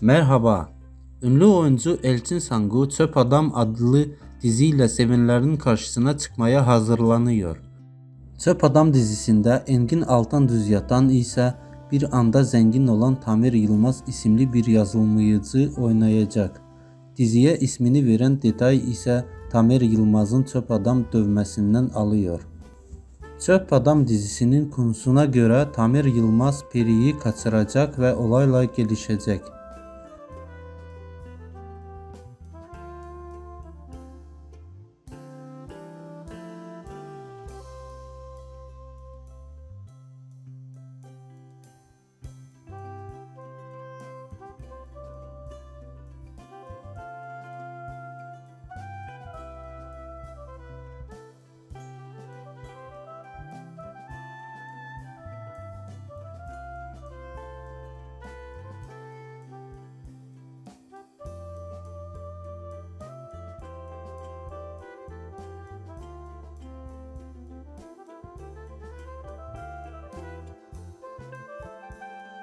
Merhaba. Ünlü oyuncu Elçin Sangu Çöp Adam adlı diziyle sevenlerin karşısına çıkmaya hazırlanıyor. Çöp Adam dizisinde Engin Altan Düz Yatan ise bir anda zengin olan Tamir Yılmaz isimli bir yazılımcı oynayacak. Diziye ismini veren detay ise Tamer Yılmaz'ın Çöp Adam dövmesinden alıyor. Çöp Adam dizisinin konusuna göre Tamer Yılmaz Peri'yi kaçıracak ve olayla gelişecek.